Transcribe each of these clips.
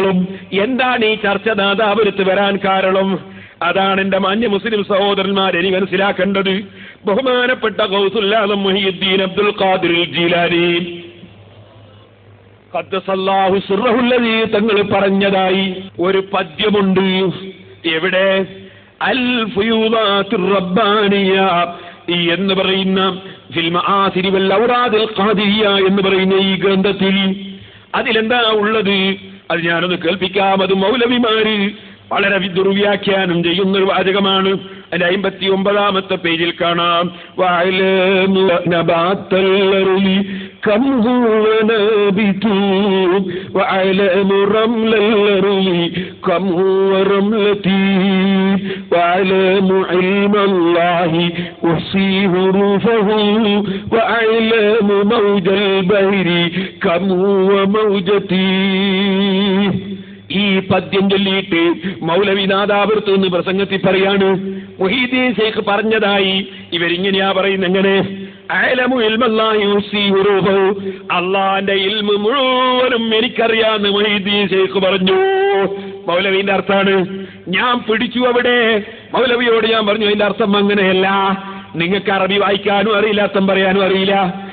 ും എന്താണ് ഈ ചർച്ച നാദാപുരത്ത് വരാൻ കാരണം? അതാണ് എന്റെ മാന്യ മുസ്ലിം സഹോദരന്മാർ ഇനി മനസ്സിലാക്കേണ്ടത്. ബഹുമാനപ്പെട്ട മുഹിയുദ്ദീൻ അബ്ദുൽ ഖാദിർ ജീലാനി. തങ്ങൾ പറഞ്ഞതായി ഒരു പദ്യമുണ്ട്. എവിടെ? അൽ റബ്ബാനിയ എന്ന് പറയുന്ന എന്ന് പറയുന്ന ഈ ഗ്രന്ഥത്തിൽ അതിലെന്താ ഉള്ളത്? അത് ഞാനൊന്ന് കേൾപ്പിക്കാം. അത് മൗലവിമാര് വളരെ വി- ദുർവ്യാഖ്യാനം ചെയ്യുന്ന ഒരു വാചകമാണ് അതിന്റെ അമ്പത്തി ഒമ്പതാമത്തെ പേജിൽ കാണാം വഅലമു നബാത്തൽ അർളി കം ഹുവ നബിതു വഅലമു റംലൽ അർളി കം ഹുവ റംലതി വഅലമു ഇൽമല്ലാഹി ഉഹ്സി ഹുറൂഫഹു വഅലമു മൗജൽ ബഹരി കം ഹുവ മൗജതി ഈ പദ്യം ചൊല്ലിയിട്ട് മൗലവി നാദാപുരത്ത് നിന്ന് പ്രസംഗത്തിൽ പറയാണ് മൊഹീദീൻ ശേഖ് പറഞ്ഞതായി ഇവരിങ്ങനെയാ പറയുന്ന എങ്ങനെ? അള്ളാന്റെ ഇൽമു മുഴുവനും എനിക്കറിയാന്ന് മൊഹീദീൻ ശേഖ് പറഞ്ഞു. മൗലവിന്റെ അർത്ഥാണ് ഞാൻ പിടിച്ചു അവിടെ. മൗലവിയോട് ഞാൻ പറഞ്ഞു അതിന്റെ അർത്ഥം അങ്ങനെയല്ല. നിങ്ങൾക്ക് അറബി വായിക്കാനും അറിയില്ല അർത്ഥം പറയാനും അറിയില്ല.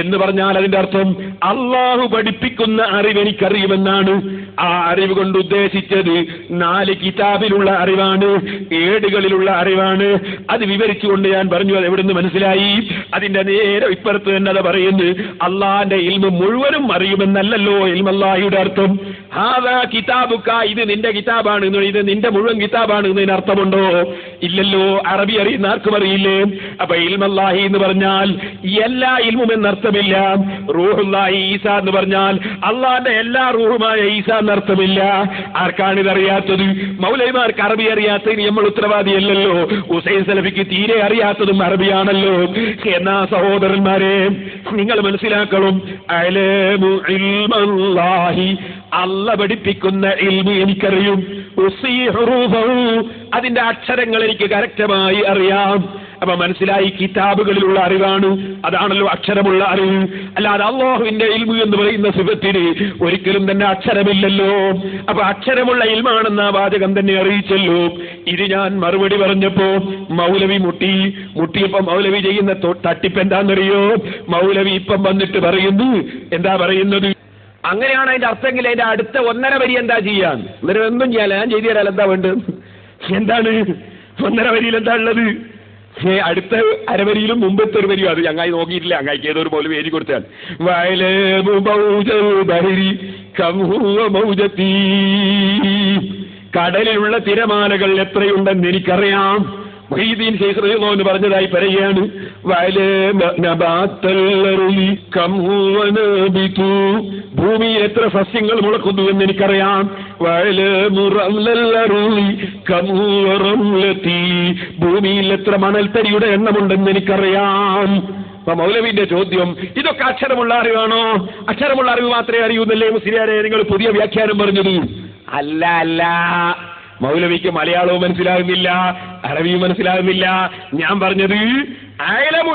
എന്ന് പറഞ്ഞാൽ അതിന്റെ അർത്ഥം അള്ളാഹു പഠിപ്പിക്കുന്ന അറിവ് എനിക്കറിയുമെന്നാണ്. ആ അറിവ് കൊണ്ട് ഉദ്ദേശിച്ചത് നാല് കിതാബിലുള്ള അറിവാണ് ഏടുകളിലുള്ള അറിവാണ്. അത് വിവരിച്ചുകൊണ്ട് ഞാൻ പറഞ്ഞു അത് എവിടുന്ന് മനസ്സിലായി? അതിന്റെ നേരെ ഇപ്പുറത്ത് തന്നെ അത് പറയുന്നു അള്ളാന്റെ ഇൽമ മുഴുവനും അറിയുമെന്നല്ലല്ലോ ഇൽമല്ലാഹിയുടെ അർത്ഥം. ഹാദാ കിതാബുക്ക ഇത് നിന്റെ കിതാബാണ് ഇത് നിന്റെ മുഴുവൻ കിതാബാണ് എന്നതിന് അർത്ഥമുണ്ടോ? ഇല്ലല്ലോ അറബി അറിയുന്ന ആർക്കും അറിയില്ലേ? അപ്പൊ ഇൽമല്ലാഹി എന്ന് പറഞ്ഞാൽ എല്ലാ ഇൽമും എന്നർത്ഥമില്ല. റൂഹുല്ലാഹി ഈസ എന്ന് പറഞ്ഞാൽ അള്ളാന്റെ എല്ലാ റൂഹുമായ ഈസ എന്നർത്ഥമില്ല. ആർക്കാണ് ഇത് അറിയാത്തത് മൗലൈമാർക്ക് അറബി അറിയാത്തതിന് നമ്മൾ ഉത്തരവാദിയല്ലല്ലോ. ഹുസൈൻ സലഫിക്ക് തീരെ അറിയാത്തതും അറബിയാണല്ലോ. എന്നാ സഹോദരന്മാരെ നിങ്ങൾ മനസ്സിലാക്കണം. അല്ല പഠിപ്പിക്കുന്ന ഇൽമു എനിക്കറിയും. അതിന്റെ അക്ഷരങ്ങൾ എനിക്ക് കറക്റ്റമായി അറിയാം. അപ്പൊ മനസ്സിലായി കിതാബുകളിലുള്ള അറിവാണ്. അതാണല്ലോ അക്ഷരമുള്ള അറിവ്. അല്ലാതെ അള്ളാഹുവിന്റെ ഇൽമു എന്ന് പറയുന്ന സുഖത്തിന് ഒരിക്കലും തന്നെ അക്ഷരമില്ലല്ലോ. അപ്പൊ അക്ഷരമുള്ള ഇൽമാണെന്ന വാചകം തന്നെ അറിയിച്ചല്ലോ. ഇത് ഞാൻ മറുപടി പറഞ്ഞപ്പോ മൗലവി മുട്ടി മുട്ടിയപ്പോ മൗലവി ചെയ്യുന്ന തട്ടിപ്പ് എന്താണെന്നറിയോ? മൗലവി ഇപ്പം വന്നിട്ട് പറയുന്നു. എന്താ പറയുന്നത്? അങ്ങനെയാണ് അതിന്റെ അർത്ഥമെങ്കിൽ അതിന്റെ അടുത്ത ഒന്നര വരി എന്താ ചെയ്യാൻ എന്നിട്ട് ഒന്നും ചെയ്യാൻ ഞാൻ ചെയ്തു തരാൻ എന്താ വേണ്ടത്? എന്താണ്? ഒന്നര വരിയിൽ എന്താ ഉള്ളത്? ഏ, അടുത്ത അരവരിയിലും മുമ്പത്തെ ഒരു വരിയും അത് ഞങ്ങായി നോക്കിയിട്ടില്ല. അങ്ങായിക്ക് ഏതൊരു പോലെ എഴുതി കൊടുത്താൽ. വയലേരി. കടലിലുള്ള തിരമാലകൾ എത്രയുണ്ടെന്ന് എനിക്കറിയാം. മൊഹീദ്ദീൻ ശേഖർ റഹിമോന് പറഞ്ഞതായി പറയുകയാണ്. ഭൂമി എത്ര സസ്യങ്ങൾ മുളക്കുന്നു എന്ന് എനിക്കറിയാം. ഭൂമിയിൽ എത്ര മണൽത്തരിയുടെ എണ്ണമുണ്ടെന്ന് എനിക്കറിയാം. മൗലവിന്റെ ചോദ്യം ഇതൊക്കെ അക്ഷരമുള്ള അറിവാണോ? അക്ഷരമുള്ള അറിവ് മാത്രമേ അറിയൂന്നല്ലേ മുസ്ലിയാരെ? നിങ്ങൾ പുതിയ വ്യാഖ്യാനം പറഞ്ഞത്. അല്ല അല്ല. മൗലവിക്ക് മലയാളവും മനസ്സിലാകുന്നില്ല അറബിയും മനസ്സിലാകുന്നില്ല. ഞാൻ പറഞ്ഞത്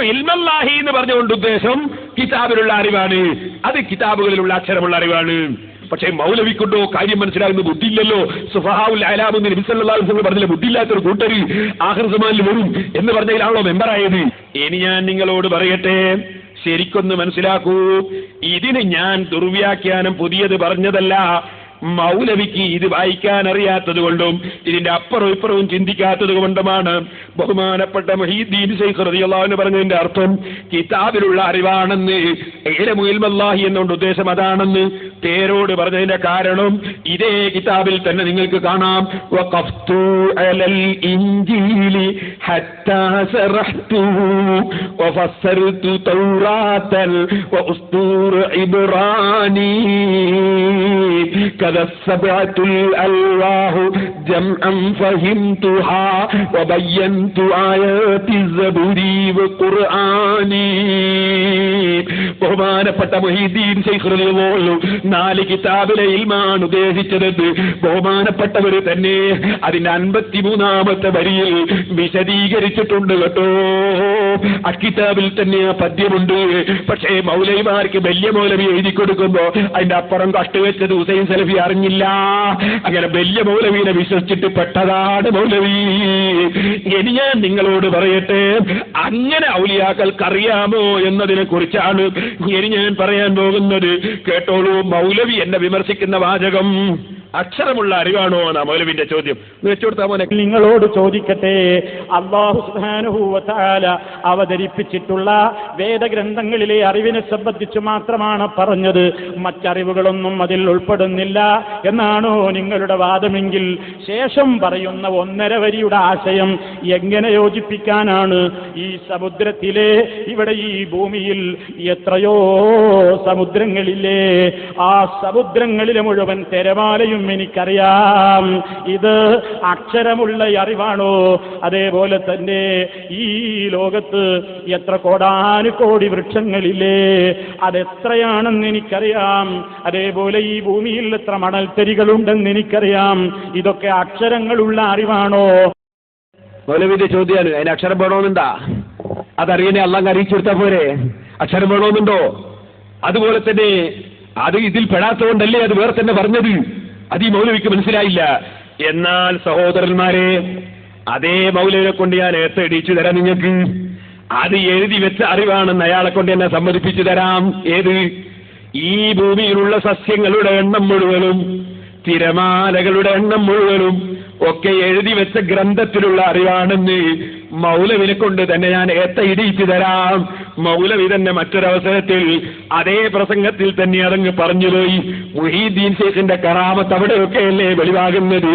ഇൽമല്ലാഹി എന്ന് പറഞ്ഞുകൊണ്ട് ഉദ്ദേശം കിതാബിലുള്ള അറിവാണ്. അത് കിതാബുകളിലുള്ള അക്ഷരമുള്ള അറിവാണ്. പക്ഷേ മൗലവിക്കുണ്ടോ കാര്യം മനസ്സിലാകുന്ന ബുദ്ധിയില്ലല്ലോ. സുഫഹാവുൽ അലാമെന്ന് നബിസല്ലാസ് പറഞ്ഞില്ല ബുദ്ധിയില്ലാത്തൊരു കൂട്ടര് ആഹൃസമാനിൽ വരും എന്ന് പറഞ്ഞതിലാണല്ലോ മെമ്പറായത്. ഇനി ഞാൻ നിങ്ങളോട് പറയട്ടെ ശരിക്കൊന്ന് മനസ്സിലാക്കൂ. ഇതിന് ഞാൻ ദുർവ്യാഖ്യാനം പുതിയത് പറഞ്ഞതല്ല. മൗലവിക്ക് ഇത് വായിക്കാൻ അറിയാത്തത് കൊണ്ടും ഇതിന്റെ അപ്പുറവും ഇപ്പുറവും ചിന്തിക്കാത്തത് കൊണ്ടുമാണ് ബഹുമാനപ്പെട്ട മഹീദ്ദീൻ ശൈഖ് റളിയല്ലാഹു പറഞ്ഞതിന്റെ അർത്ഥം കിതാബിലുള്ള അറിവാണെന്ന് ഏലമുൽമല്ലാഹി എന്നുകൊണ്ട് ഉദ്ദേശം അതാണെന്ന് പേരോട് പറഞ്ഞതിന്റെ കാരണം ഇതേ കിതാബിൽ തന്നെ നിങ്ങൾക്ക് കാണാം. ബഹുമാനപ്പെട്ട നാല് കിതാബിലെ ഇൽമാണ് ഉദ്ദേശിച്ചത്. ബഹുമാനപ്പെട്ടവര് തന്നെ അതിന്റെ അൻപത്തിമൂന്നാമത്തെ വരിയിൽ വിശദീകരിച്ചിട്ടുണ്ട് കേട്ടോ. അക്കിതാബിൽ തന്നെ ആ പദ്യമുണ്ട്. പക്ഷേ മൗലൈമാർക്ക് വലിയ മൗലവി എഴുതി കൊടുക്കുമ്പോ അതിന്റെ അപ്പുറം കട്ടുവെച്ചത് ഹുസൈൻ സലഫി അറിഞ്ഞില്ല. അങ്ങനെ വലിയ മൗലവീനെ വിശ്വസിച്ചിട്ട് പെട്ടതാണ് മൗലവി. ഇനി ഞാൻ നിങ്ങളോട് പറയട്ടെ അങ്ങനെ ഔലിയാക്കൾക്കറിയാമോ എന്നതിനെ കുറിച്ചാണ് ഇനി ഞാൻ പറയാൻ പോകുന്നത്. കേട്ടോളൂ മൗലവി എന്നെ വിമർശിക്കുന്ന വാചകം. അക്ഷരമുള്ള അറിവാണോ എന്നാ മൗലവിന്റെ ചോദ്യം. മോനെ. നിങ്ങളോട് ചോദിക്കട്ടെ. അള്ളാഹു സുഹാനുഭൂവത്താല അവതരിപ്പിച്ചിട്ടുള്ള വേദഗ്രന്ഥങ്ങളിലെ അറിവിനെ സംബന്ധിച്ച് മാത്രമാണ് പറഞ്ഞത്. മറ്ററിവുകളൊന്നും അതിൽ ഉൾപ്പെടുന്നില്ല എന്നാണോ നിങ്ങളുടെ വാദമെങ്കിൽ ശേഷം പറയുന്ന ഒന്നര വരിയുടെ ആശയം എങ്ങനെ യോജിപ്പിക്കാനാണ്? ഈ സമുദ്രത്തിലെ ഇവിടെ ഈ ഭൂമിയിൽ എത്രയോ സമുദ്രങ്ങളില്ലേ? ആ സമുദ്രങ്ങളിലെ മുഴുവൻ തിരമാലയും എനിക്കറിയാം. ഇത് അക്ഷരമുള്ള അറിവാണോ? അതേപോലെ തന്നെ ഈ ലോകത്ത് എത്ര കോടാനുകോടി വൃക്ഷങ്ങളില്ലേ? അതെത്രയാണെന്ന് എനിക്കറിയാം. അതേപോലെ ഈ ഭൂമിയിൽ എത്ര മണൽത്തരികളുണ്ടെന്ന് എനിക്കറിയാം. ഇതൊക്കെ അക്ഷരങ്ങളുള്ള അറിവാണോ? മൗലവിന്റെ ചോദ്യാണ് അതിന് അക്ഷരം വേണമെന്നുണ്ടാ? അതറിയണേ അള്ളാഹ് അറിയിച്ചു കൊടുത്താ പോരെ. അക്ഷരം വേണമെന്നുണ്ടോ? അതുപോലെ തന്നെ അത് ഇതിൽ പെടാത്തതുകൊണ്ടല്ലേ അത് വേറെ തന്നെ പറഞ്ഞത്? അത് ഈ മൗലവിക്ക് മനസ്സിലായില്ല. എന്നാൽ സഹോദരന്മാരെ അതേ മൗലവിനെ കൊണ്ട് ഞാൻ ഏത്തടിച്ചു തരാം നിങ്ങൾക്ക്. അത് എഴുതി വെച്ച അറിവാണെന്ന് അയാളെ കൊണ്ട് എന്നെ സമ്മതിപ്പിച്ചു തരാം. ഏത്? ഈ ഭൂമിയിലുള്ള സസ്യങ്ങളുടെ എണ്ണം മുഴുവനും തിരമാലകളുടെ എണ്ണം മുഴുവനും ഒക്കെ എഴുതി വെച്ച ഗ്രന്ഥത്തിലുള്ള അറിവാണെന്ന് മൗലവിനെ കൊണ്ട് തന്നെ ഞാൻ ഏത്ത ഇടിയിച്ചു തരാം മൗലവി തന്നെ മറ്റൊരവസരത്തിൽ അതേ പ്രസംഗത്തിൽ തന്നെ അതങ്ങ് പറഞ്ഞുപോയി മുഹീദ്ദീൻ ശേഖിന്റെ കറാമത്ത് അവിടെയൊക്കെയല്ലേ വെളിവാകുന്നത്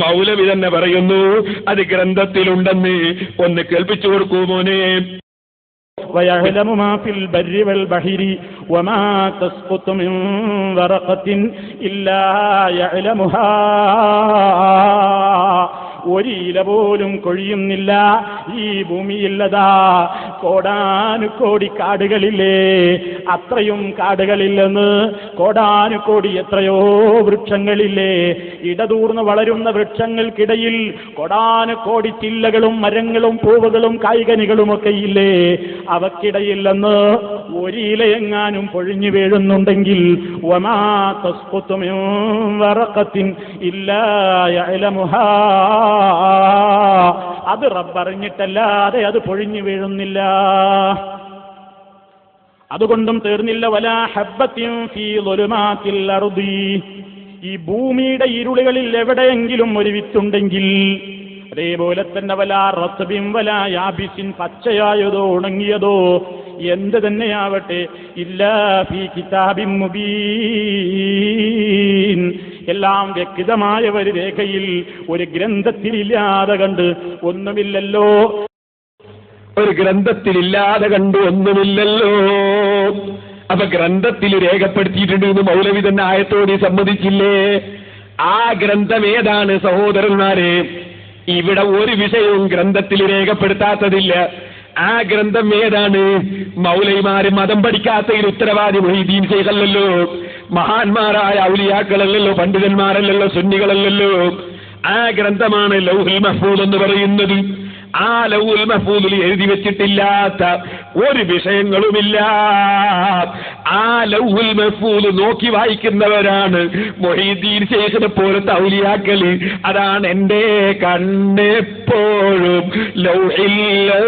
മൗലവി തന്നെ പറയുന്നു അത് ഗ്രന്ഥത്തിലുണ്ടെന്ന് ഒന്ന് കേൾപ്പിച്ചു കൊടുക്കൂ മോനെ ويعلم ما في البر والبحر وما تسقط من ورقة إلا يعلمها ഒരില പോലും കൊഴിയുന്നില്ല. ഈ ഭൂമിയില്ലതാ. കോടാനുകോടി കാടുകളില്ലേ? അത്രയും കാടുകളില്ലെന്ന് കോടാനുകോടി എത്രയോ വൃക്ഷങ്ങളില്ലേ? ഇടതൂർന്ന് വളരുന്ന വൃക്ഷങ്ങൾക്കിടയിൽ കോടാനുകോടി ചില്ലകളും മരങ്ങളും പൂവുകളും കായികനികളുമൊക്കെ ഇല്ലേ? അവക്കിടയില്ലെന്ന് ഒരിലയെങ്ങാനും പൊഴിഞ്ഞു വീഴുന്നുണ്ടെങ്കിൽ ഒമാ ഇല്ലായ ഇല്ലാ അത് റബ്ബറിഞ്ഞിട്ടല്ലാതെ അത് പൊഴിഞ്ഞു വീഴുന്നില്ല. അതുകൊണ്ടും തീർന്നില്ല. വലാ ഹബ്ബത്യം ഫീ ളുലുമാത്തിൽ അർദി. ഈ ഭൂമിയുടെ ഇരുളുകളിൽ എവിടെയെങ്കിലും ഒരു വിത്തുണ്ടെങ്കിൽ അതേപോലെ തന്നെ വല റത്തബിൻ വല യാബിസിൻ പച്ചയായതോ ഉണങ്ങിയതോ എന്ത് തന്നെയാവട്ടെ ഇല്ല ഫീ മുബീൻ. എല്ലാം വ്യക്തിതമായ ഒരു രേഖയിൽ ഒരു ഗ്രന്ഥത്തിലില്ലാതെ കണ്ട് ഒന്നുമില്ലല്ലോ. ഒരു ഗ്രന്ഥത്തിലില്ലാതെ കണ്ട് ഒന്നുമില്ലല്ലോ. അപ്പൊ ഗ്രന്ഥത്തിൽ രേഖപ്പെടുത്തിയിട്ടുണ്ട് എന്ന് മൗലവി തന്നെ ആയത്തോടെ സമ്മതിച്ചില്ലേ? ആ ഗ്രന്ഥം ഏതാണ് സഹോദരന്മാരെ? ഇവിടെ ഒരു വിഷയവും ഗ്രന്ഥത്തിൽ രേഖപ്പെടുത്താത്തതില്ല. ആ ഗ്രന്ഥം ഏതാണ്? മൗലൈമാര് മതം പഠിക്കാത്തതിൽ ഉത്തരവാദി മൊഹീദീൻ ചെയ്തല്ലോ മഹാന്മാരായ ഔലിയാക്കളല്ലല്ലോ പണ്ഡിതന്മാരല്ലല്ലോ സുന്നികളല്ലല്ലോ. ആ ഗ്രന്ഥമാണ് ലൗഹുൽ മഹ്ഫൂദ് എന്ന് പറയുന്നത്. ആ ലൗൽ മഹ്ഫൂദിൽ എഴുതി വെച്ചിട്ടില്ലാത്ത ഒരു വിഷയങ്ങളുമില്ല. ആ ലൗഹുൽ മഹ്ഫൂദ് നോക്കി വായിക്കുന്നവരാണ് മൊഹീദ്ദീൻ ശേഖനെ പോലത്തെ ഔലിയാക്കൾ. അതാണ് എന്റെ കണ്ണെപ്പോഴും ലൗഹില്ലെന്നോവർ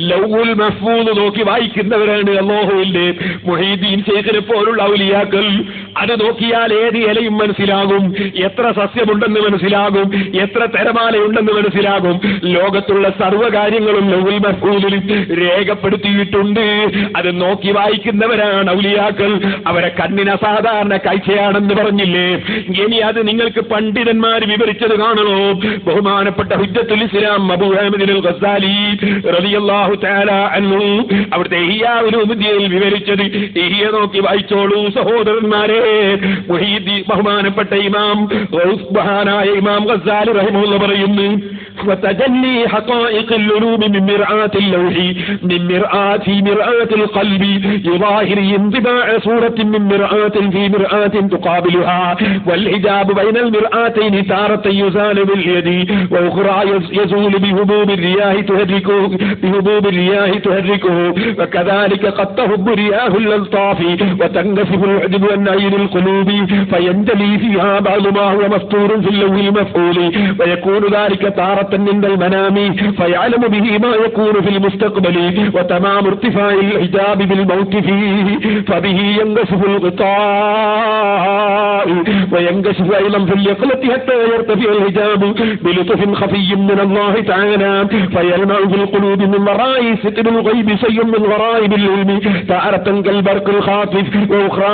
മഹ്ഫൂദ് നോക്കി വായിക്കുന്നവരാണ് അള്ളാഹുവിന്റെ മൊഹീദ്ദീൻ ശേഖരെ പോലുള്ള ഔലിയാക്കൾ. അത് നോക്കിയാൽ ഏത് ഇലയും മനസ്സിലാകും എത്ര സസ്യമുണ്ടെന്ന് മനസ്സിലാകും എത്ര തരമാലയുണ്ടെന്ന് മനസ്സിലാകും. ലോകത്തുള്ള സർവകാര്യങ്ങളും ലൗൽ മഹ്ഫൂദിൽ രേഖപ്പെടുത്തിയിട്ടുണ്ട്. അത് നോക്കി വായിക്കുന്നവരാണ് ഔലിയാക്കൾ. അവരെ കണ്ണിന് അസാധാരണ കാഴ്ചയാണെന്ന് പറഞ്ഞില്ലേ? ഇനി അത് നിങ്ങൾക്ക് പണ്ഡിതന്മാർ വിവരിച്ചത് കാണണോ? ബഹുമാനപ്പെട്ട ഹുജത്തുൽ ഇസ്ലാം അബൂ അഹമ്മദിൻ ഗസാലി റളിയല്ലാഹു തആല അൻഹു അവിടുത്തെ ഇഹിയാഉലുദ്ദീനിൽ വിവരിച്ചത്. ഇഹിയ നോക്കി വായിച്ചോളൂ സഹോദരന്മാരെ. ബഹുമാനപ്പെട്ട ഇമാം ഇമാം ഗസാലി റഹിമുള്ള പറയുന്നു. وتجلي حقائق اللؤلؤ من مرآة اللوح من مرآة في مرآة القلب. يظاهر انطباع صورة من مرآة في مرآة تقابلها. والحجاب بين المرآتين تارة يزال باليد. وأخرى يز- يزول بهبوب الرياح تهركه بهبوب الرياح تهركه. وكذلك قد تهب رياح الألطاف. وتنكسف العجب عن عين القلوب. فينجلي فيها بعض ما هو مستور في اللوح المفعول. ويكون ذلك تارة عند المنام فيعلم به ما يكون في المستقبل وتمام ارتفاع الحجاب بالموت فيه. فبه ينكشف الغطاء وينكشف أيضا في اليقظة حتى يرتفع الحجاب بلطف خفي من الله تعالى. فيلمع في القلوب من وراء ستر الغيب شيء من غرائب العلم تارة كالبرق الخاطف وأخرى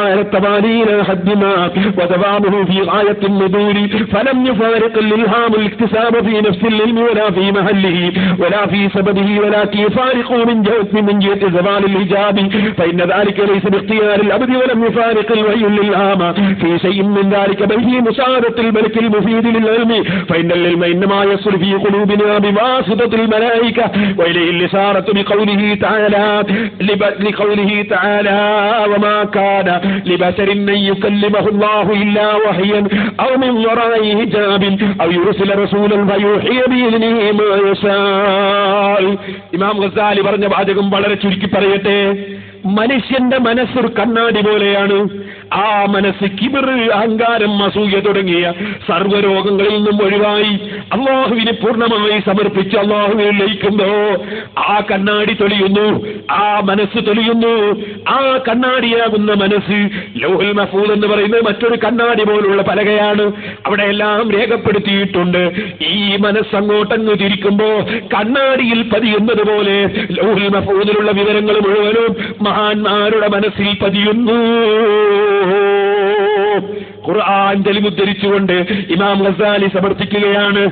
إلى حد ما ودوامه في غاية النذور فلم يفارق الإلهام الاكتساب في نفس العلم ولا في محله ولا في سببه ولكن يفارق من جهة من جهة زوال الحجاب. فإن ذلك ليس باختيار الأبد ولم يفارق الوحي للهام في شيء من ذلك بل في مساعدة الملك المفيد للعلم. فإن العلم إنما يصل في قلوبنا بواسطة الملائكة وإليه الإشارة بقوله تعالى لقوله تعالى وما كان لبشر أن يكلمه الله إلا وحيا أو من وراء حجاب أو يرسل رسولا فيوحي ഇമാം ഗസാലി പറഞ്ഞ വാചകം വളരെ ചുരുക്കി പറയട്ടെ. മനുഷ്യന്റെ മനസ്സൊരു കണ്ണാടി പോലെയാണ്. ആ മനസ്സ് കിബിർ അഹങ്കാരം അസൂയ തുടങ്ങിയ സർവരോഗങ്ങളിൽ നിന്നും ഒഴിവായി അള്ളാഹുവിനെ പൂർണമായി സമർപ്പിച്ച് അള്ളാഹുവിനെ ലയിക്കുമ്പോ ആ കണ്ണാടി തെളിയുന്നു ആ മനസ്സ് തെളിയുന്നു ആ കണ്ണാടിയാകുന്ന മനസ്സ് ലൗഹുൽ മഫൂൽ എന്ന് പറയുന്നത് മറ്റൊരു കണ്ണാടി പോലുള്ള പലകയാണ്. അവിടെ എല്ലാം രേഖപ്പെടുത്തിയിട്ടുണ്ട്. ഈ മനസ്സങ്ങോട്ടങ്ങ് തിരിക്കുമ്പോ കണ്ണാടിയിൽ പതിയുന്നത് പോലെ ലൗഹുൽ മഫൂലിലുള്ള വിവരങ്ങൾ മുഴുവനും മഹാന്മാരുടെ മനസ്സിൽ പതിയുന്നു. ഖുർആൻ തെളിവുദ്ധരിച്ചുകൊണ്ട് ഇമാം ഗസാലി സമർത്ഥിക്കുകയാണ്.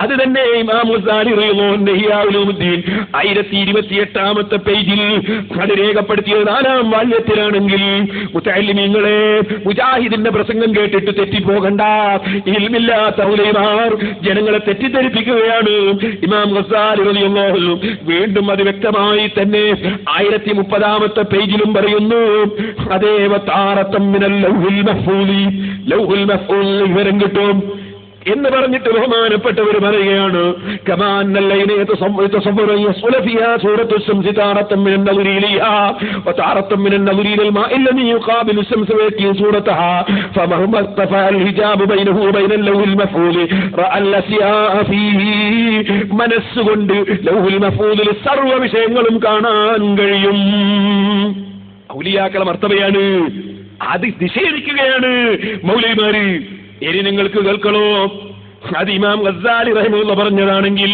അത് തന്നെ ഇമാം ആയിരത്തി ഇരുപത്തി എട്ടാമത്തെ പേജിൽ അത് രേഖപ്പെടുത്തിയത് നാലാം വാല്യത്തിലാണെങ്കിൽ മുത്തല്ലിമീങ്ങളെ മുജാഹിദിന്റെ പ്രസംഗം കേട്ടിട്ട് തെറ്റിപ്പോകണ്ട. ഇൽമില്ലാത്ത ഉലൈമാർ ജനങ്ങളെ തെറ്റിദ്ധരിപ്പിക്കുകയാണ് ഇമാം ഗസാലി റളിയല്ലാഹു അൻഹു. വീണ്ടും അത് വ്യക്തമായി തന്നെ ആയിരത്തി മുപ്പതാമത്തെ പേജിലും പറയുന്നു. അതേ താറത്തം മിനൽ ലൗഹുൽ മഹ്ഫൂലി ലൗഹുൽ മഹ്ഫൂൽ വിവരം കിട്ടും. എന്ന് പറഞ്ഞിട്ട് ബഹുമാനപ്പെട്ടവർ പറയുകയാണ്. മനസ്സുകൊണ്ട് സർവ വിഷയങ്ങളും കാണാൻ കഴിയും. ഔലിയാക്കളെ മർത്തവയാണ്. അത് നിഷേധിക്കുകയാണ് മൗലിമാര് ഇനി നിങ്ങൾക്ക് കേൾക്കണോ? അത് ഇമാം ഗസാലി റഹിമുള്ള പറഞ്ഞതാണെങ്കിൽ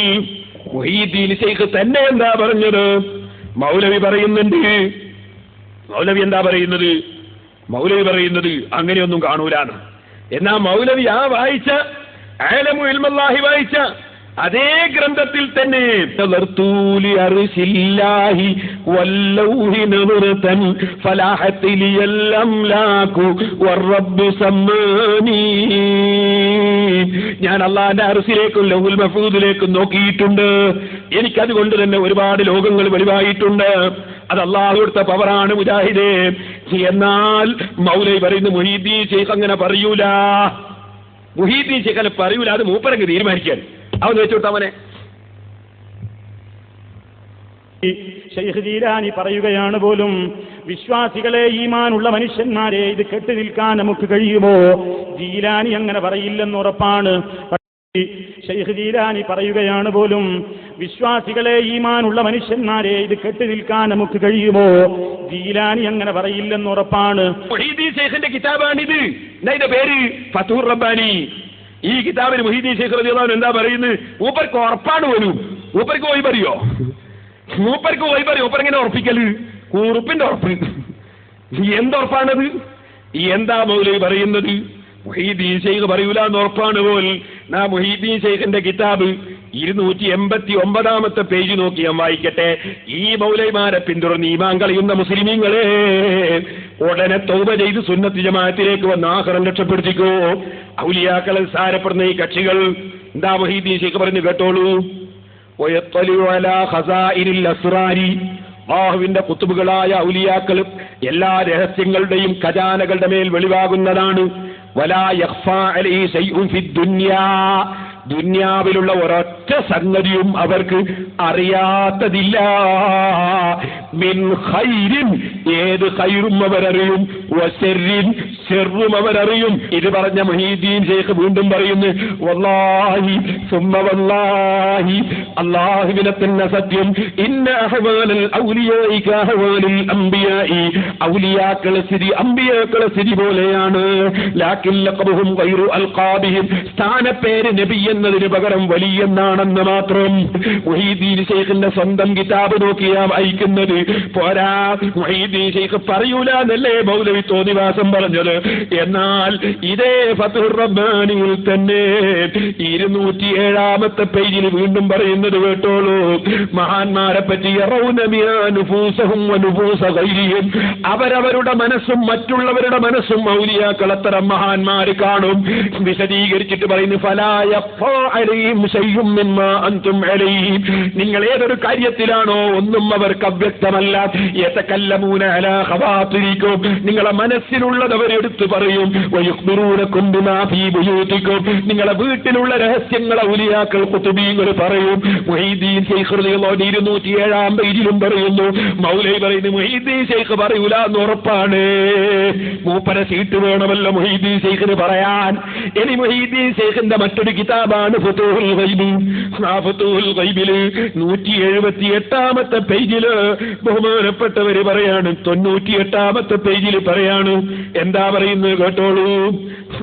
മൊഹീദ്ദീൻ ഷെയ്ഖ് തന്നെ എന്താ പറഞ്ഞത്? മൗലവി പറയുന്നുണ്ട്. മൗലവി എന്താ പറയുന്നത്? മൗലവി പറയുന്നത് അങ്ങനെയൊന്നും കാണൂലാണ്. എന്നാ മൗലവി ആ വായിച്ച ആലമു ഇൽമല്ലാഹി വായിച്ച അതേ ഗ്രന്ഥത്തിൽ തന്നെ തളർത്തൂലി അറിശില്ലാഹി വല്ലൗഹി നവറതൻ ഫലാഹത്തിലിയെല്ലാം ലാക്കു വറബ്ബു സമ്മാനീ. ഞാൻ അള്ളാന്റെ അറസിലേക്കും ലഹുൽ മഫൂദിലേക്കും നോക്കിയിട്ടുണ്ട്. എനിക്കതുകൊണ്ട് തന്നെ ഒരുപാട് ലോകങ്ങൾ വെളിവായിട്ടുണ്ട്. അത് അള്ളാഹുടുത്ത പവറാണ് മുജാഹിദേ. എന്നാൽ മൗലൈ പറയുന്നു മൊഹീദ്ദീൻ ഷെയ്ഖ് അങ്ങനെ പറയൂല. മുഹീദ്ദീൻ ഷെയ്ഖ് അങ്ങനെ പറയൂല. അത് മൂപ്പരങ്ങ് തീരുമാനിക്കാൻ. അവൻ വെച്ചുവിട്ടാ വിട്ടവനെ ഷെയ്ഖ് ജീലാനി പറയുകയാണ് പോലും വിശ്വാസികളെ ഈമാനുള്ള മനുഷ്യന്മാരെ ഇത് കെട്ടി നിൽക്കാൻ നമുക്ക് കഴിയുമോ? ജീലാനി അങ്ങനെ പറയില്ലെന്ന് ഉറപ്പാണ്. ഷെയ്ഖ് ജീലാനി പറയുകയാണ് പോലും വിശ്വാസികളെ ഈമാനുള്ള മനുഷ്യന്മാരെ ഇത് കെട്ടി നിൽക്കാൻ നമുക്ക് കഴിയുമോ? ജീലാനി അങ്ങനെ പറയില്ലെന്ന് ഉറപ്പാണ്. കിതാബാണിത്. പേര്? റബ്ബാനി. ഈ കിതാബിൽ മുഹീദ്ദീൻ ശേഖർ റളിയല്ലാഹു എന്താ പറയുന്നത്? മൂപ്പർക്ക് ഉറപ്പാണ് പോലും മൂപ്പർക്ക് പോയി പറയോ? മൂപ്പർക്ക് പോയി പറയോ? ഊപ്പർ എങ്ങനെ ഉറപ്പിക്കൽ? കുറുപ്പിന്റെ ഉറപ്പ്. എന്തുറപ്പാണത് എന്താ മൗലവി പറയുന്നത്? മുഹീദ്ദീൻ ശൈഖ് പറയൂല എന്ന് ഉറപ്പാണ് പോൽ. നാ മുഹീദ്ദീൻ ശൈഖിന്റെ കിതാബ് ഇരുന്നൂറ്റി എൺപത്തി ഒമ്പതാമത്തെ പേജ് നോക്കി ഞാൻ വായിക്കട്ടെ. ഈ മൗലൈമാരെ പിന്തുടർന്ന് ഈമാൻ കളയുന്ന മുസ്ലിമീങ്ങളെ ഉടനെ തൗബ ചെയ്ത് സുന്നത്ത് ജമാഅത്തിലേക്ക് വന്ന് ആഹ്റം രക്ഷപ്പെടുത്തിക്കോ. ഔലിയാക്കളെ സാരപ്പെടുന്ന ഈ കക്ഷികൾ എന്താ മൊഹീദ്ദീൻ ഷേഖ് പറഞ്ഞു കേട്ടോളൂ. ബാഹുവിന്റെ കുത്തുബുകളായ ഔലിയാക്കളും എല്ലാ രഹസ്യങ്ങളുടെയും ഖജാനകളുടെ മേൽ വെളിവാകുന്നതാണ്. വലാ ദുന്യാവിലുള്ള ഒരൊറ്റ സംഗതിയും അവർക്ക് അറിയാത്തതില്ല. മിൻ ഖൈരിൻ ഏത് ഖൈറും അവരറിയും. വശരിൻ ചെറും അവരറിയും. ഇത് പറഞ്ഞ മഹീദീൻ ഷേഖ് വീണ്ടും പറയുന്നു വല്ലാഹി സുമ്മ വല്ലാഹി അള്ളാഹുവിനെ തന്നെ സത്യം. ഔലിയാക്കളെ സ്ഥിതി അംബിയാക്കളെ സ്ഥിതി പോലെയാണ്. അൽഖാബിഹിം. സ്ഥാനപ്പേര് നബി എന്നതിന് പകരം വലിയെന്നാണെന്ന് മാത്രം മൊഹീദ്ദീൻ ഷെയ്ഖിന്റെ സ്വന്തം കിതാബ് നോക്കിയാ വായിക്കുന്നത്. പോരാ മൊഹീദ്ദീൻ ഷെയ്ഖ് പറയൂല എന്നല്ലേ മൗലവി തോന്നിവാസം പറഞ്ഞത്? എന്നാൽ ഇതേ ഫതുർ റബ്ബാനിയിൽ തന്നെ ഇരുന്നൂറ്റി ഏഴാമത്തെ പേജിൽ വീണ്ടും പറയുന്നത് കേട്ടോളൂ. മഹാന്മാരെ പറ്റി അവരവരുടെ മനസ്സും മറ്റുള്ളവരുടെ മനസ്സും മൗലിയാക്കൾ അത്തരം മഹാന്മാര് കാണും. വിശദീകരിച്ചിട്ട് പറയുന്നു ഫലായ നിങ്ങൾ ഏതൊരു കാര്യത്തിലാണോ ഒന്നും അവർക്ക് അവ്യക്തമല്ല. നിങ്ങളെ മനസ്സിലുള്ളത് അവരെടുത്ത് പറയും. നിങ്ങളെ വീട്ടിലുള്ള രഹസ്യങ്ങളെ ഉലിയാക്കൾ കുത്തുബീങ്ങൾ പറയും. ഇരുന്നൂറ്റി ഏഴാം പേജിലും പറയുന്നു. മൗലൈ പറയുന്നു മൊഹീദ്ദീൻ ഷെയ്ഖ് പറയൂല എന്ന് ഉറപ്പാണ്. മൂപ്പര സീറ്റ് വേണമല്ലോ മൊഹീദ്ദീൻ ശൈഖിന് പറയാൻ. ഇനി മൊഹീദ്ദീൻ ശൈഖിന്റെ മറ്റൊരു കിതാബാണ് നൂറ്റി എഴുപത്തി എട്ടാമത്തെ പേജിൽ ബഹുമാനപ്പെട്ടവര് പറയാണ്. തൊണ്ണൂറ്റി എട്ടാമത്തെ പേജിൽ പറയാണ്. എന്താ പറയുന്നത് കേട്ടോളൂ.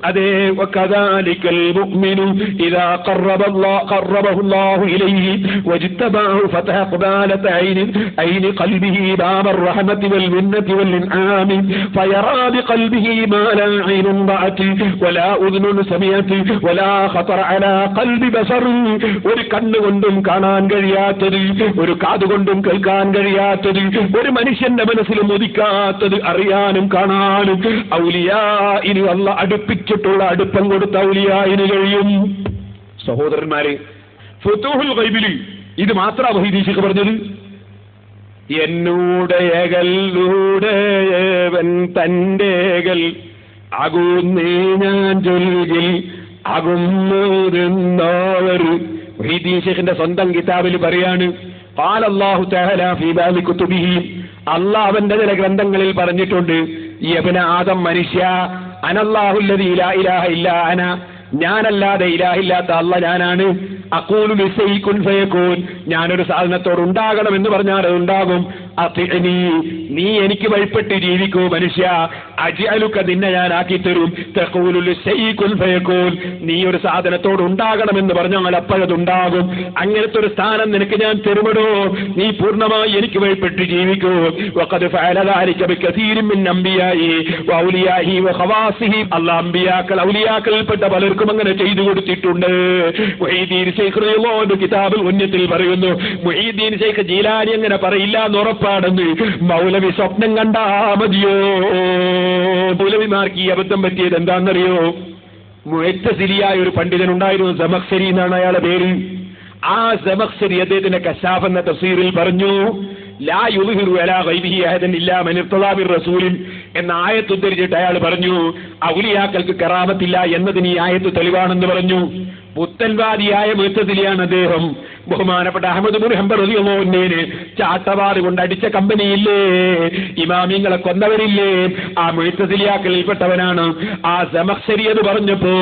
അതേ വകദാലിക്കൽ മുഅ്മിനു ഇദാ ഖറബ അല്ലാഹ് ഖറബഹു അല്ലാഹു ഇലൈഹി വജ്തബഹു ഫതഹ ഖബാലത ഐനി ഐനി ഖൽബിഹി ബാബ الرحمة والمنة والإنعام فيرى بقلبه ما لا عين رأت ولا أذن سمعت ولا خطر على قلب بصر ഒരു കണ്ണുകൊണ്ടും കാണാൻ കഴിയാത്തത് ഒരു കാതുകൊണ്ടും കേൾക്കാൻ കഴിയാത്തത് ഒരു മനുഷ്യന്റെ മനസ്സിലും ഉദിക്കാത്തത് അറിയാനും കാണാനും ഔലിയായിന് അല്ല ഒരുമിച്ചിട്ടുള്ള അടുപ്പം കൊടുത്ത ഔലിയായിന് കഴിയും. സഹോദരന്മാരെ ഫുത്തൂഹുൽ കൈബിലി ഇത് മാത്രമാ ബഹിദീശിക്ക് പറഞ്ഞത്. എന്നൂടെയകല്ലൂടെയവൻ തന്റെകൽ അകുന്നേ ഞാൻ ചൊല്ലുകിൽ അകുന്നൊരുന്നോവരു ഷെയ്ഖിന്റെ സ്വന്തം കിതാബിൽ പറയാണ് പാലല്ലാഹു അള്ളാഹ് അവന്റെ ചില ഗ്രന്ഥങ്ങളിൽ പറഞ്ഞിട്ടുണ്ട് യബന ആദം മനുഷ്യ അനല്ലാഹുല്ലതി ഇലാ ഇലാഹ ഇല്ല അന ഞാനല്ലാതെ ഇലാഹില്ലാത്ത അല്ല ഞാനാണ്. അക്കൂലു ഞാനൊരു സാധനത്തോട് ഉണ്ടാകണം എന്ന് പറഞ്ഞാൽ അത് ഉണ്ടാകും. നീ നീ എനിക്ക് വഴിപ്പെട്ട് ജീവിക്കൂ മനുഷ്യ. അജിഅലുക്ക നിന്നെ ഞാൻ ആക്കി തരും നീ ഒരു സാധനത്തോട് ഉണ്ടാകണമെന്ന് പറഞ്ഞാൽ അപ്പോഴതുണ്ടാകും അങ്ങനത്തെ ഒരു സ്ഥാനം നിനക്ക് ഞാൻ തെരുമടോ? നീ പൂർണമായി എനിക്ക് വഴിപ്പെട്ട് ജീവിക്കൂ. അള്ളാഹ് അമ്പിയാക്കൾ ഔലിയാക്കളിൽപ്പെട്ട പലർക്കും അങ്ങനെ ചെയ്തു കൊടുത്തിട്ടുണ്ട്. കിതാബിൽ ഉന്നത്തിൽ പറയുന്നു ശൈഖ് ജീലാനി അങ്ങനെ പറയില്ല എന്ന് ഉറപ്പാണെന്ന്. മൗലവി സ്വപ്നം കണ്ടാ മതിയോ? മൗലവിമാർക്ക് ഈ അബദ്ധം പറ്റിയത് എന്താണെന്നറിയോ? മുഴത്തസിലിയായ ഒരു പണ്ഡിതൻ ഉണ്ടായിരുന്നു സമക്സരി എന്നാണ് അയാളുടെ പേര്. ആ സമക്സരി അദ്ദേഹത്തിന്റെ കശാഫ് എന്ന തസീറിൽ പറഞ്ഞു ലാ യുഹിറു അലാ വൈവിഹി അഹദൻ ഇല്ലാ മനിർത്തലാബിർ റസൂലിൻ. എന്ന ആയത്ത് ഉദ്ധരിച്ചിട്ട് അയാൾ പറഞ്ഞു ഔലിയാക്കൾക്ക് കറാമത്തില്ല എന്നതിന് ഈ ആയത്ത് തെളിവാണെന്ന് പറഞ്ഞു. പുത്തൻവാദിയായ മുത്തതിലിയാണ് അദ്ദേഹം. ബഹുമാനപ്പെട്ട അഹമ്മദ് മുൻ ഹംബർ റളിയല്ലാഹുവിനെ ചാട്ടവാറ് കൊണ്ട് അടിച്ച കമ്പനിയില്ലേ? ഇമാമിങ്ങളെ കൊന്നവരില്ലേ? ആ മുഴുത്തസിലിയാക്കളിൽപ്പെട്ടവനാണ് ആ സമക്ഷരി എന്ന് പറഞ്ഞപ്പോ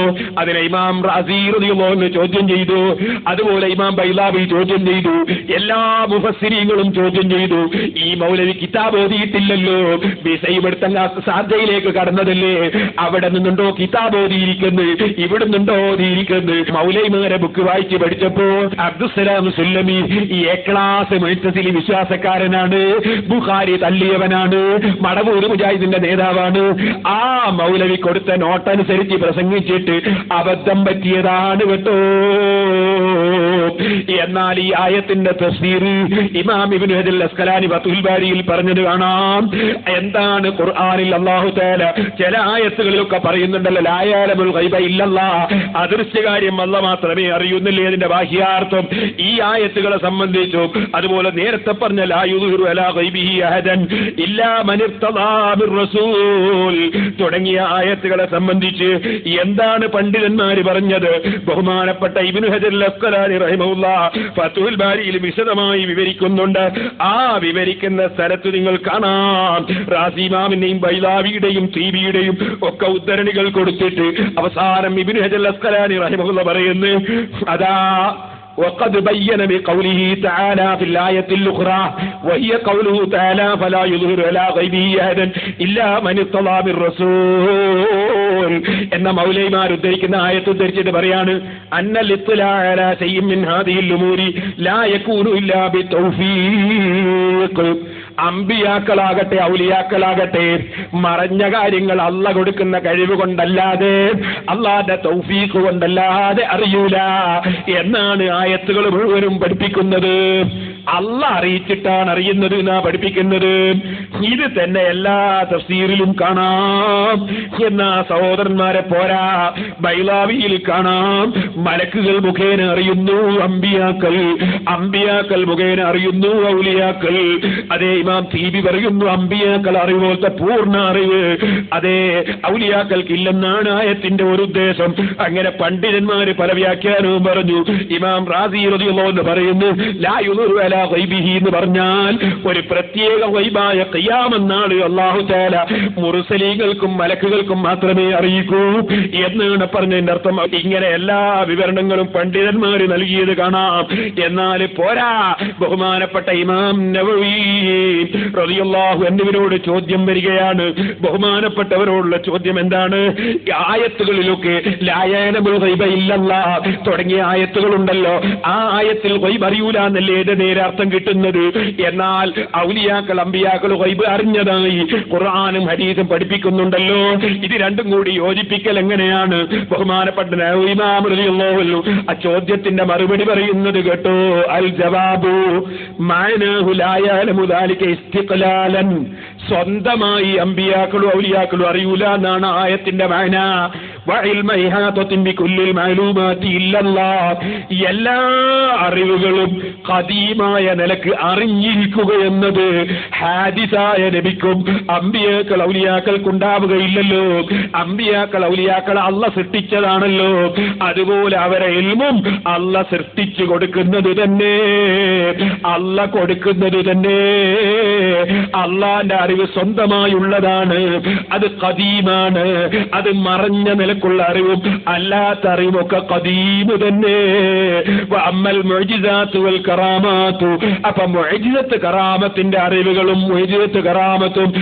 അതിനെ ഇമാം റളിയല്ലാഹു ചോദ്യം ചെയ്തു. അതുപോലെ ഇമാം ബൈലാബി ചോദ്യം ചെയ്തു. എല്ലാ മുഫസ്സിരീങ്ങളും ചോദ്യം ചെയ്തു. ഈ മൗലവി കിതാബ് ഓതിയിട്ടില്ലല്ലോ ബിസൈബടുത്തങ്ങ സാധ്യയിലേക്ക് കടന്നതല്ലേ? അവിടെ നിന്നുണ്ടോ കിതാബ് ഓതിയിരിക്കുന്നത് ഇവിടെ നിന്നുണ്ടോ ഓതിയിരിക്കുന്നത് മൗലൈമാരെ ബുക്ക് വായിച്ച് പഠിച്ചപ്പോ അബ്ദുസലാം സുല്ലമി ഈ ക്ലാസ് മെഴുത്തസിലി വിശ്വാസക്കാരനാണ്. ബുഹാരി തള്ളിയവനാണ് മടവൂര് മുജാഹിദിന്റെ നേതാവാണ്. ആ മൗലവി കൊടുത്ത നോട്ടനുസരിച്ച് പ്രസംഗിച്ചിട്ട് അബദ്ധം പറ്റിയതാണ് കേട്ടോ. എന്നാൽ ഈ ആയത്തിന്റെ തസ്വീർ ഇമാം ഇബ്നു ഹജൽ അസ്കലാനി ഫത്തുൽ ബാരിയിൽ പറഞ്ഞത് കാണാം. എന്താണ് ഖുർആാനിൽ അള്ളാഹു തേല ചില ആയത്തുകളിലൊക്കെ പറയുന്നുണ്ടല്ലോ ലായാലമുൽ ഗൈബ ഇല്ലല്ലാ. അദൃശ്യകാര്യം അല്ല മാത്രമേ അറിയുന്നില്ലേ അതിന്റെ ബാഹ്യാർത്ഥം. ഈ ആയത്തുകളെ സംബന്ധിച്ചു അതുപോലെ നേരത്തെ പറഞ്ഞ ലാ യുദ്ഹിറു അലാ ഗൈബിഹി അഹദൻ ഇല്ലാ മൻ ഇർത്തദാ ബിർ റസൂൽ. തുടങ്ങിയ ആയത്തുകളെ സംബന്ധിച്ച് എന്താണ് പണ്ഡിതന്മാർ പറഞ്ഞത്? ബഹുമാനപ്പെട്ട ഇബ്നു ഹജർ അസ്കലാനി റഹിമഹുല്ല ഫത്തുൽ ബാരിയിൽ വിശദമായി വിവരിക്കുന്നുണ്ട് ആ വിവരിക്കുന്ന സ്ഥലത്ത് നിങ്ങൾ കാണാം റാസിമാമിന്റെയും ബൈലാവിയുടെയും തീബിയുടെയും ഒക്കെ ഉദ്ധരണികൾ കൊടുത്തിട്ട് അവസാനം ഇബ്നു ഹജർ അസ്കലാനി റഹിമഹുല്ല പറയുന്നു അതാ وقد بين بقوله تعالى في الآية الأخرى وهي قوله تعالى فلا يظهر على غيبه أحدا إلا من اطلع بالرسول എന്ന മൗലൈമാർ ഉദ്ധരിക്കുന്ന ആയത്ത് ഉദ്ധരിച്ചിട്ട് പറയാണ് അമ്പിയാക്കളാകട്ടെ ഔലിയാക്കളാകട്ടെ മറഞ്ഞ കാര്യങ്ങൾ അല്ല കൊടുക്കുന്ന കഴിവ് കൊണ്ടല്ലാതെ അള്ളാന്റെ തൗഫീഖ് കൊണ്ടല്ലാതെ അറിയൂല എന്നാണ് ആയത്തുകൾ മുഴുവനും പഠിപ്പിക്കുന്നത്. അല്ല അറിയിച്ചിട്ടാണ് അറിയുന്നത് എന്നാ പഠിപ്പിക്കുന്നത്? ഇത് തന്നെ എല്ലാ തഫ്സീറിലും കാണാം. എന്നാ സഹോദരന്മാരെ പോരാ ബൈലാവിയിൽ കാണാം. മലക്കുകൾ മുഖേന അറിയുന്നു അമ്പിയാക്കൾ. അമ്പിയാക്കൾ മുഖേന അറിയുന്നു ഔലിയാക്കൾ. അതേ ഇമാം തീബി പറയുന്നു അമ്പിയാക്കൾ അറിവ് പോലത്തെ പൂർണ അറിവ്. അതേ ഔലിയാക്കൾക്ക് ഇല്ലെന്നാണ് ആയത്തിന്റെ ഒരു ഉദ്ദേശം. അങ്ങനെ പണ്ഡിതന്മാര് പല വ്യാഖ്യാനവും പറഞ്ഞു. ഇമാം റാസി എന്ന് പറയുന്നു ലാ ഗൈബിഹി എന്ന് പറഞ്ഞാൽ ഒരു പ്രത്യേക വൈബായ കയ്യാമെന്നാണ് അള്ളാഹു തആല മുറുസലീകൾക്കും മലക്കുകൾക്കും മാത്രമേ അറിയിക്കൂ എന്നാണ് പറഞ്ഞതിന്റെ അർത്ഥം. ഇങ്ങനെ എല്ലാ വിവരണങ്ങളും പണ്ഡിതന്മാർ നൽകിയത് കാണാം. എന്നാൽ പോരാ ബഹുമാനപ്പെട്ട ഇമാം നവവി എന്നിവരോട് ചോദ്യം വരികയാണ്. ബഹുമാനപ്പെട്ടവരോടുള്ള ചോദ്യം എന്താണ്? ആയത്തുകളിലൊക്കെ ലായനമുൽ ഇല്ലല്ല തുടങ്ങിയ ആയത്തുകളുണ്ടല്ലോ. ആ ആയത്തിൽ വൈബ് അറിയൂല എന്നല്ലേ ഇത് നേരെ അർത്ഥം കിട്ടുന്നത്. എന്നാൽ ഔലിയാക്കൾ അമ്പിയാക്കൾ വൈബ് അറിഞ്ഞതായി ഖുർആാനും ഹദീസും പഠിപ്പിക്കുന്നുണ്ടല്ലോ. ഇത് രണ്ടും കൂടി യോജിപ്പിക്കൽ എങ്ങനെയാണ്? ബഹുമാനപ്പെട്ട ഇമാം റളിയല്ലാഹു അൻഹു ആ ചോദ്യത്തിന്റെ മറുപടി പറയുന്നത് കേട്ടോ. അൽ ജവാബു മഅനാഹു സ്വന്തമായി അമ്പിയാക്കളും ഔലിയാക്കളും അറിയൂല എന്നാണ് ആയത്തിന്റെ മാന. എല്ലാ അറിവുകളും ഖദീമായ നിലയ്ക്ക് അറിഞ്ഞിരിക്കുക എന്നത് ഹാദിസായ നബിക്കും അമ്പിയാക്കൾ ഔലിയാക്കൾക്കുണ്ടാവുകയില്ലല്ലോ. അമ്പിയാക്കൾ ഔലിയാക്കൾ അല്ല സൃഷ്ടിച്ചതാണല്ലോ. അതുപോലെ അവരെ ഇൽമും അല്ല സൃഷ്ടിച്ചു കൊടുക്കുന്നത് തന്നെ. അല്ല കൊടുക്കുന്നത് തന്നെ. അള്ളാന്റെ അറിവ് സ്വന്തമായുള്ളതാണ്. അത് കദീമാണ് അത് മറഞ്ഞ നിലക്കുള്ള അറിവും അല്ലാത്ത അറിവൊക്കെ കദീമ് തന്നെ. അമ്മൽ മുഅ്ജിസാത്തു വൽ കറാമാത്തു. അപ്പൊ മൊഴിജിതത്ത് കറാമത്തിന്റെ അറിവുകളും മൊഴിജിതത്ത് കറാമത്തും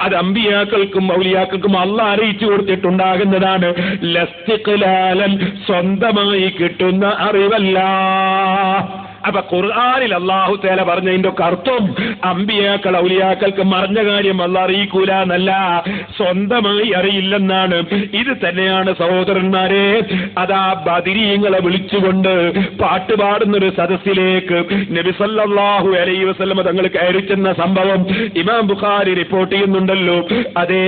അത് അമ്പിയാക്കൾക്കും ഔലിയാക്കൾക്കും അല്ല അറിയിച്ചു കൊടുത്തിട്ടുണ്ടാകുന്നതാണ്. ലസ്തിഖ്ലാലൻ സ്വന്തമായി കിട്ടുന്ന അറിവല്ല. അപ്പൊ ഖുർആാനിൽ അള്ളാഹു തേല പറഞ്ഞതിന്റെ ഒക്കെ അർത്ഥം അമ്പിയാക്കൾ ഔലിയാക്കൾക്ക് മറഞ്ഞ കാര്യം അല്ല അറിയിക്കൂല എന്നല്ല സ്വന്തമായി അറിയില്ലെന്നാണ്. ഇത് തന്നെയാണ് സഹോദരന്മാരെ അതാ ബദിരീങ്ങളെ വിളിച്ചുകൊണ്ട് പാട്ട് പാടുന്നൊരു സദസ്സിലേക്ക് നബിസല്ലാഹു അലൈ വസ്ലമ തങ്ങൾ കയറി ചെന്ന സംഭവം ഇമാം ബുഖാരി റിപ്പോർട്ട് ചെയ്യുന്നുണ്ടല്ലോ. അതേ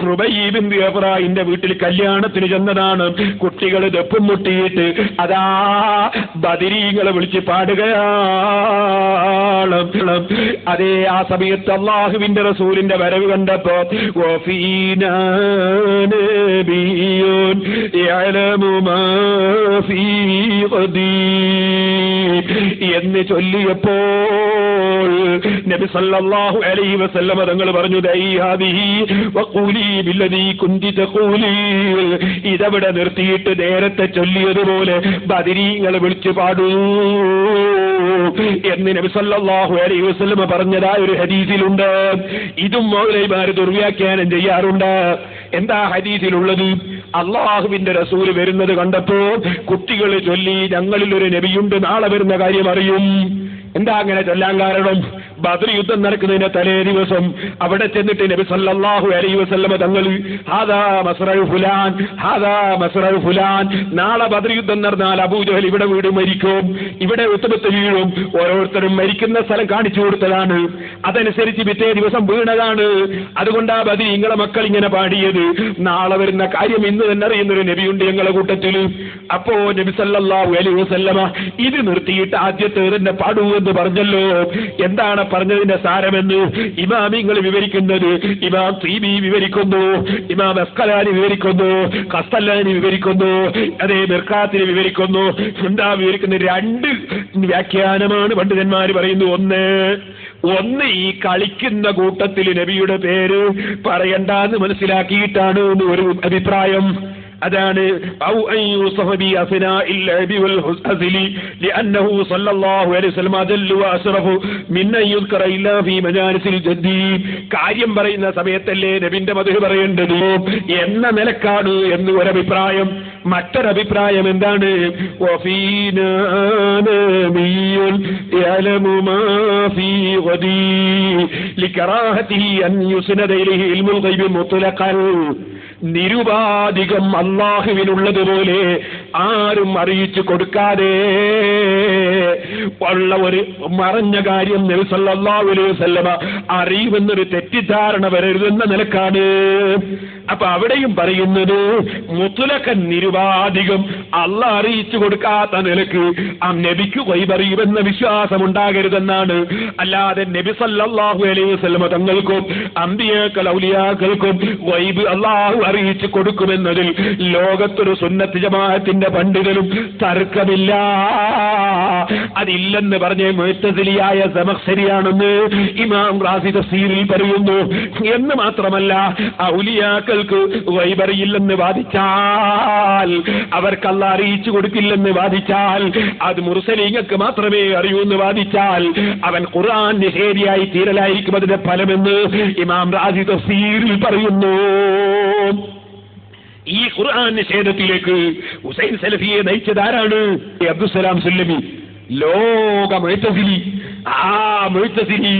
ഹൃബയീബിൻ ദേവറായിന്റെ വീട്ടിൽ കല്യാണത്തിന് ചെന്നതാണ്. കുട്ടികൾ ദപ്പും മുട്ടിയിട്ട് അതാ ബദിരീങ്ങളെ വിളിച്ച് പാടുക പറയുകയാണ് അതേ ആ സമയത്ത് അള്ളാഹുവിന്റെ റസൂലിന്റെ വരവ് കണ്ടപ്പോ എന്ന് ചൊല്ലിയപ്പോൾ നബി സല്ലല്ലാഹു അലൈഹി വസല്ലമ തങ്ങൾ പറഞ്ഞു ഇതവിടെ നിർത്തിയിട്ട് നേരത്തെ ചൊല്ലിയതുപോലെ ബദരീങ്ങൾ വിളിച്ചു പാടൂ. നബി സല്ലല്ലാഹു അലൈഹി പറഞ്ഞതായ ഒരു ഹദീസിലുണ്ട്. ഇതും മൗലൈമാർ ദുർവ്യാഖ്യാനം ചെയ്യാറുണ്ട്. എന്താ ഹദീസിലുള്ളത്? അള്ളാഹുവിന്റെ റസൂൽ വരുന്നത് കണ്ടപ്പോ കുട്ടികൾ ചൊല്ലി ഞങ്ങളിൽ ഒരു നബിയുണ്ട് നാളെ വരുന്ന കാര്യം അറിയും. എന്താ അങ്ങനെ ചൊല്ലാൻ കാരണം? ബദർ യുദ്ധം നടക്കുന്നതിന്റെ തലേ ദിവസം അവിടെ ചെന്നിട്ട് നബി സല്ലാഹു അലൈ വസല്ലമ തങ്ങൾ ഹാദാ മസ്റഉ ഫുലാൻ ഹാദാ മസ്റഉ ഫുലാൻ നാളെ ബദർ യുദ്ധം നടന്നാൽ അബൂജഹൽ ഇവിടെ വീട് മരിക്കും ഇവിടെ ഉത്തമത്ത് വീഴും ഓരോരുത്തരും മരിക്കുന്ന സ്ഥലം കാണിച്ചു കൊടുത്തതാണ്. അതനുസരിച്ച് പിറ്റേ ദിവസം വീണതാണ്. അതുകൊണ്ടാ ബദി നിങ്ങളെ മക്കൾ ഇങ്ങനെ പാടിയത്. നാളെ വരുന്ന കാര്യം ഇന്ന് തന്നെ അറിയുന്നൊരു നബിയുണ്ട് ഞങ്ങളെ കൂട്ടത്തിൽ. അപ്പോ നബി സല്ലാഹു അലൈ വസല്ലമ ഇത് നിർത്തിയിട്ട് ആദ്യത്തെ തന്നെ പാടൂ എന്ന് പറഞ്ഞല്ലോ. എന്താണ് പറഞ്ഞതിന്റെ സാരമെന്ന് ഇമാമിങ്ങൾ വിവരിക്കുന്നത് ഇമാം തീബി വിവരിക്കുന്നു ഇമാം എസ്കലാനി വിവരിക്കുന്നു കസ്തല്ലാനി വിവരിക്കുന്നു അതേ മിർക്കാത്തിന് വിവരിക്കുന്നു എന്താ വിവരിക്കുന്ന രണ്ട് വ്യാഖ്യാനമാണ് പണ്ഡിതന്മാർ പറയുന്നു. ഒന്ന് ഒന്ന് ഈ കളിക്കുന്ന കൂട്ടത്തിൽ നബിയുടെ പേര് പറയണ്ടെന്ന് മനസ്സിലാക്കിയിട്ടാണ് ഒരു അഭിപ്രായം. അതാണ് കാര്യം പറയുന്ന സമയത്തല്ലേ നബിന്റെ മധു പറയേണ്ടത്. എന്ന നിലക്കാണ് എന്ന് ഒരഭിപ്രായം. മറ്റൊരഭിപ്രായം എന്താണ്? ലികറാഹതിഹി അൻ ഇൽമുൽ നിരുപാധികം അള്ളാഹുവിനുള്ളതുപോലെ ആരും അറിയിച്ചു കൊടുക്കാതെ ഉള്ള ഒരു മറഞ്ഞ കാര്യം വസല്ലമ അറിയുമെന്നൊരു തെറ്റിദ്ധാരണ വരരുതെന്ന നിലക്കാണ്. അപ്പൊ അവിടെയും പറയുന്നത് മുത്തുലക്കൻ നിരുപാധികം അല്ല അറിയിച്ചു കൊടുക്കാത്ത നിലയ്ക്ക് ആ നബിക്ക് വൈപറിയുമെന്ന വിശ്വാസം ഉണ്ടാകരുതെന്നാണ് അല്ലാതെ നബി സല്ലാഹു അലൈഹി വസ്ലമ തങ്ങൾക്കും അമ്പിയേക്കൾ ഔലിയാക്കൾക്കും വൈബ് അള്ളാഹു അറിയിച്ചു കൊടുക്കുമെന്നതിൽ ലോകത്തൊരു സുന്നത്ത് ജമാഅത്തിന്റെ പണ്ഡിതനും തർക്കമില്ല. അതില്ലെന്ന് പറഞ്ഞ മുഴത്തസിലിയായ സമക്സരിയാണെന്ന് ഇമാം റാസി തഫ്സീറിൽ പറയുന്നു. എന്ന് മാത്രമല്ല ഔലിയാക്കൾക്ക് വൈബറിയില്ലെന്ന് വാദിച്ചാൽ അവർക്കല്ല അറിയിച്ചു കൊടുക്കില്ലെന്ന് വാദിച്ചാൽ അത് മുർസലീങ്ങൾക്ക് മാത്രമേ അറിയൂ എന്ന് വാദിച്ചാൽ അവൻ ഖുർആൻ നിഷേധിയായി തീരലായിരിക്കും അതിന്റെ ഫലമെന്ന് ഇമാം റാസി തഫ്സീറിൽ പറയുന്നു. ഈ ഖുർആൻ നിഷേധത്തിലേക്ക് ഹുസൈൻ സലഫിയെ നയിച്ചത് ആരാണ്? അബ്ദുസലാം സുല്ലമി. ലോക മുഴത്തസിലി. ആ മുഴത്തസിലി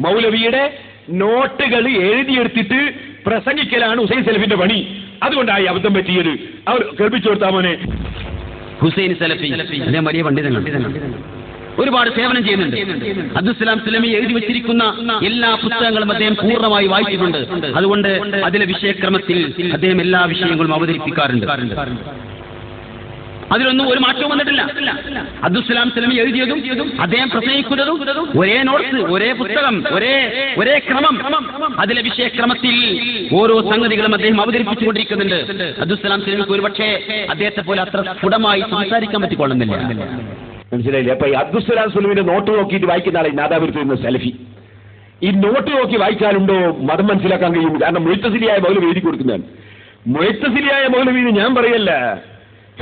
മൗലവിയുടെ നോട്ടുകൾ എഴുതിയെടുത്തിട്ട് പ്രസംഗിക്കലാണ് ഹുസൈൻ സലഫിന്റെ പണി. അതുകൊണ്ടായി അബദ്ധം പറ്റിയത്. അവർ കേൾപ്പിച്ചു കൊടുത്താ മോനെ. ഹുസൈൻ സലഫി. വലിയ പണ്ഡിതനാണ് ഒരുപാട് സേവനം ചെയ്യുന്നുണ്ട്. അബ്ദുസ്സലാം സുലമി എഴുതി വെച്ചിരിക്കുന്ന എല്ലാ പുസ്തകങ്ങളും അദ്ദേഹം പൂർണമായി വായിച്ചിട്ടുണ്ട്. അതുകൊണ്ട് അതിലെ വിഷയക്രമത്തിൽ അദ്ദേഹം എല്ലാ വിഷയങ്ങളും അവതരിപ്പിക്കാറുണ്ട്. അതിലൊന്നും ഒരു മാറ്റവും വന്നിട്ടില്ല. അബ്ദുസ്സലാം സ്ലമി എഴുതിയതും അദ്ദേഹം പ്രസംഗിക്കുന്നതും ഒരേ നോട്ട്സ് ഒരേ പുസ്തകം ഒരേ ഒരേ ക്രമം. അതിലെ വിഷയക്രമത്തിൽ ഓരോ സംഗതികളും അദ്ദേഹം അവതരിപ്പിച്ചുകൊണ്ടിരിക്കുന്നുണ്ട്. അബ്ദുസ്സലാം സ്ലമിക്ക് ഒരുപക്ഷെ അദ്ദേഹത്തെ പോലെ അത്ര സ്ഫുടമായി സംസാരിക്കാൻ പറ്റിക്കൊള്ളുന്നില്ല. മനസ്സിലായില്ലേ? അപ്പൊ ഈ അബ്ദുസ്സലാം സുലമിന്റെ നോട്ട് നോക്കിയിട്ട് വായിക്കുന്ന ആളെ നാദാപുരത്ത് നിന്ന് സെൽഫി. ഈ നോട്ട് നോക്കി വായിച്ചാലുണ്ടോ മതം മനസ്സിലാക്കാൻ കഴിയും കാരണം മുഴുത്തസിലിയായ മൗലവി എഴുതി കൊടുക്കുന്നതാണ്. മുഴുത്തസിലിയായ മൗലവി ഞാൻ പറയല്ല.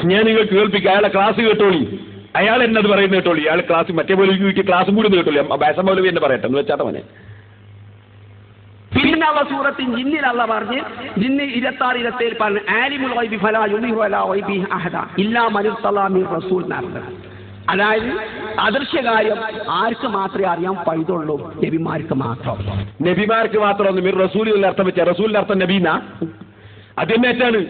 ഞാൻ നിങ്ങൾ കേൾപ്പിക്കുക അയാളെ ക്ലാസ് കേട്ടോളി. അയാൾ എന്നത് പറയുന്നത് കേട്ടോളി. അയാൾ ക്ലാസ് മറ്റേ മൗലവിക്ക് ക്ലാസ് കൂടി കേട്ടോളി. ബാസ മൗലവി എന്നെ പറയട്ടെ എന്ന് വെച്ചാട്ട മനെ. പിന്നെ ഫലാ അതായത് അദൃശ്യകാര്യം ആർക്ക് മാത്രമേ അറിയാൻ പഴുതുള്ളൂ? നബിമാർക്ക് മാത്രം. നബിമാർക്ക് മാത്രം മിർ റസൂലിന്റെ അർത്ഥം വെച്ചാൽ റസൂലിന്റെ അർത്ഥം നബീന. അതെന്നേറ്റാണ്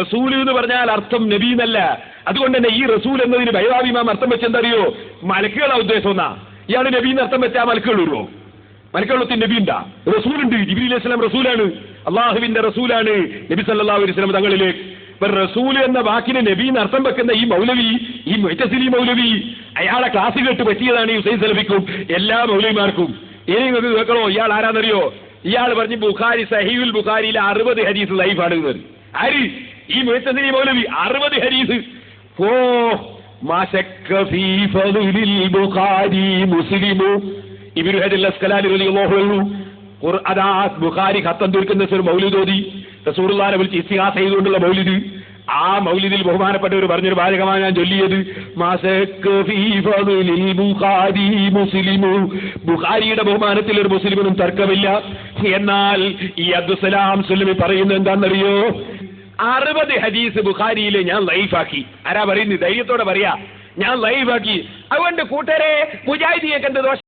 റസൂൽ എന്ന് പറഞ്ഞാൽ അർത്ഥം നബീന്നല്ല അതുകൊണ്ട് തന്നെ ഈ റസൂൽ എന്നതിന് ഭയവാഭിമാം അർത്ഥം വെച്ചെന്തറിയോ മലക്കുകളാ ഉദ്ദേശം എന്നാ. ഇയാൾ നബീന്ന് അർത്ഥം വെച്ചാൽ മലക്കുകളുള്ളൂ വരുമോ മലക്കുള്ളത്തിൽ നബി ഉണ്ടാ റസൂലുണ്ട്. ജിബിലി അലൈഹി സ്വലാം റസൂലാണ്. അള്ളാഹുവിന്റെ റസൂലാണ്. നബി സല്ലാ അലൈഹി വസല്ലം തങ്ങളിലേക്ക് ഇപ്പൊ റസൂൽ എന്ന വാക്കിന് നബി എന്ന് അർത്ഥം വെക്കുന്ന ഈ മൗലവി ഈ മൊയ്റ്റസിലി മൗലവി അയാളെ ക്ലാസ് കേട്ട് പറ്റിയതാണ് ഈ ഹുസൈൻ സലഫിക്കും എല്ലാ മൗലവിമാർക്കും. ഇനി നിങ്ങൾക്ക് കേൾക്കണോ? ഇയാൾ ആരാന്നറിയോ? ഇയാൾ പറഞ്ഞു ബുഖാരി സഹീബുൽ ബുഖാരിയിലെ അറുപത് ഹരീസ് ലൈഫാണ് എന്ന്. ആര്? ഈ മൈറ്റസിലി മൗലവി അറുപത് ഹരീസ് ഓ ഫീ ഫളിൽ ബുഖാരി ഖത്തം തീർക്കുന്ന ഒരു മൗലിദ് റസൂലുള്ളാഹിനെ വിളിച്ച് ഇസ്തിഹാസ ചെയ്തുകൊണ്ടുള്ള മൗലിദ്. ആ മൗലിദിൽ ബഹുമാനപ്പെട്ടവർ പറഞ്ഞൊരു വാചകമാണ് ഞാൻ ചൊല്ലിയത്. ബുഖാരിയുടെ ബഹുമാനത്തിൽ ഒരു മുസ്ലിമിനും തർക്കമില്ല. എന്നാൽ ഈ അബ്ദുസലാം സുലമി പറയുന്നത് എന്താണെന്നറിയോ? അറുപത് ഹദീസ് ബുഖാരിയിലെ ഞാൻ ലൈഫാക്കി. ആരാ പറയുന്നത് ധൈര്യത്തോടെ പറയാ. ഞാൻ ലൈഫാക്കി. അതുകൊണ്ട് കൂട്ടരെ മുജാഹിദിയെ കണ്ട് ദോഷം